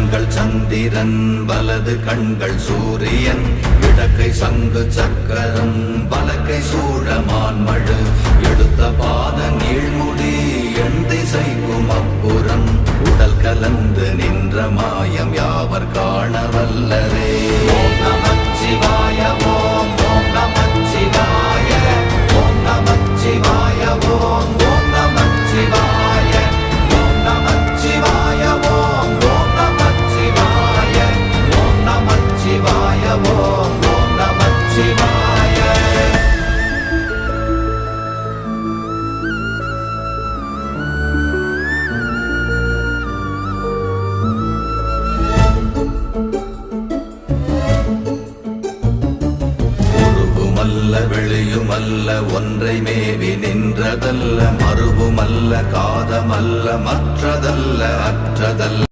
கண்கள் சந்திரன் வலது கண்கள் சூரியன். இடக்கை சங்கு சக்கரம் வலக்கை சூழமான் மழு. எடுத்த பாத நீழ்முடி எண் திசைக்கும் அப்புறம் உடல் கலந்து நின்ற மாயம் யாவர் காண வல்லரே உருவுமல்ல வெளியுமல்ல ஒன்றை மேவி நின்றதல்ல மறுவுமல்ல காதமல்ல மற்றதல்ல அற்றதல்ல.